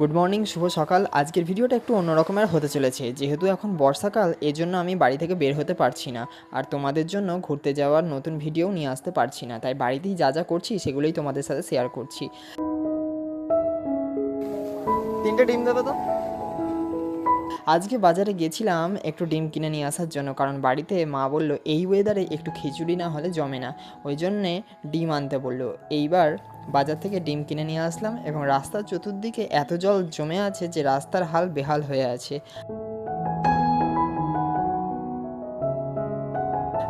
Good morning শুভ সকাল। আজকের ভিডিওটা একটু অন্যরকমের হতে চলেছে। যেহেতু এখন বর্ষাকাল, এজন্য আমি বাড়ি থেকে বের হতে পারছি না। আর তোমাদের জন্য ঘুরতে যাওয়ার নতুন ভিডিও নিয়ে আসতে পারছি না। তাই বাড়িতেই যা যা করছি, সেগুলোই তোমাদের সাথে শেয়ার করছি। তিনটে ডিম দেবে তো? আজকে বাজারে গেছিলাম একটু ডিম কিনে নিয়ে আসার জন্য, কারণ বাড়িতে মা বলল, এই ওয়েদারে একটু খিচুড়ি না হলে জমে না। ওই জন্যে ডিম আনতে বলল। এইবার বাজার থেকে ডিম কিনে নিয়ে আসলাম এবং রাস্তার চতুর্দিকে এত জল জমে আছে যে রাস্তার হাল বেহাল হয়ে আছে।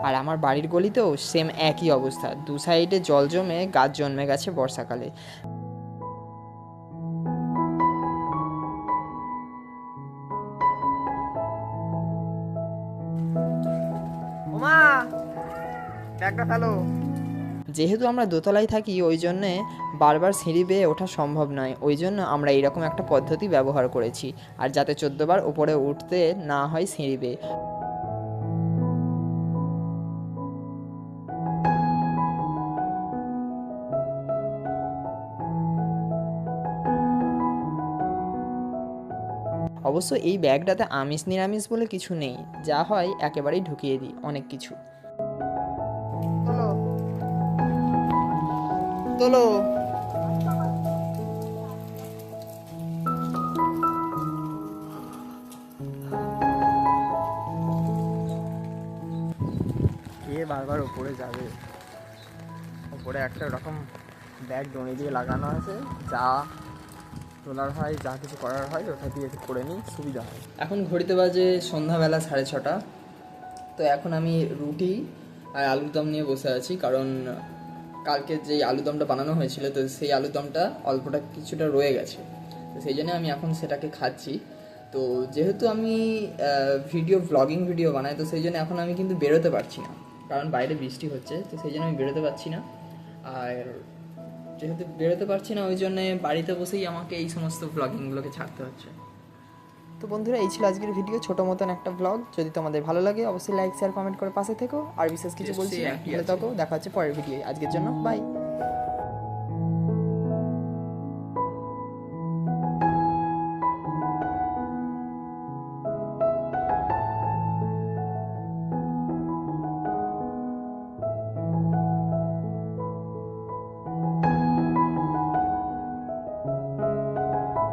আর আমার বাড়ির গলিতেও সেম একই অবস্থা। দু সাইডে জল জমে, গাছ জন্মে গেছে বর্ষাকালে। ব্যাগটা ফেলো। যেহেতু আমরা দোতলায় থাকি, ওই জন্যে বারবার সিঁড়ি বেয়ে ওঠা সম্ভব নয়। ওই জন্য আমরা এইরকম একটা পদ্ধতি ব্যবহার করেছি। আর যাতে চোদ্দবার উপরে উঠতে না হয় সিঁড়ি বেয়ে। অবশ্য এই ব্যাগটাতে আমিষ নিরামিষ বলে কিছু নেই। যা হয় একেবারেই ঢুকিয়ে দিই, অনেক কিছু। তোলো। কে বারবার উপরে যাবে? উপরে একটা রকম ব্যাগ দড়ি দিয়ে লাগানো আছে। যা তোলার হয় যা কিছু করার হয় ওটা দিয়ে একটু করে নিই সুবিধা হয়। এখন ঘড়িতে বাজে সন্ধ্যাবেলা সাড়ে ছটা। তো এখন আমি রুটি আর আলুর দম নিয়ে বসে আছি কারণ কালকে যেই আলুদমটা বানানো হয়েছিল, তো সেই আলুদমটা অল্পটা কিছুটা রয়ে গেছে। তো সেই জন্য আমি এখন সেটাকে খাচ্ছি। তো যেহেতু আমি ভিডিও ব্লগিং ভিডিও বানাই, তো সেই জন্য এখন আমি কিন্তু বেরোতে পারছি না। কারণ বাইরে বৃষ্টি হচ্ছে, তো সেই জন্য আমি বেরোতে পারছি না। আর যেহেতু বেরোতে পারছি না, ওই জন্য বাড়িতে বসেই আমাকে এই সমস্ত ব্লগিংগুলোকে ছাড়তে হচ্ছে। তো বন্ধুরা এই ছিল আজকের ভিডিও। ছোট মতন একটা ব্লগ যদি তোমাদের ভালো লাগে অবশ্যই লাইক শেয়ার কমেন্ট করে পাশে থেকো। আর বিশেষ কিছু বলছি ভালো থাকো। দেখা হচ্ছে পরের ভিডিও আজকের জন্য বাই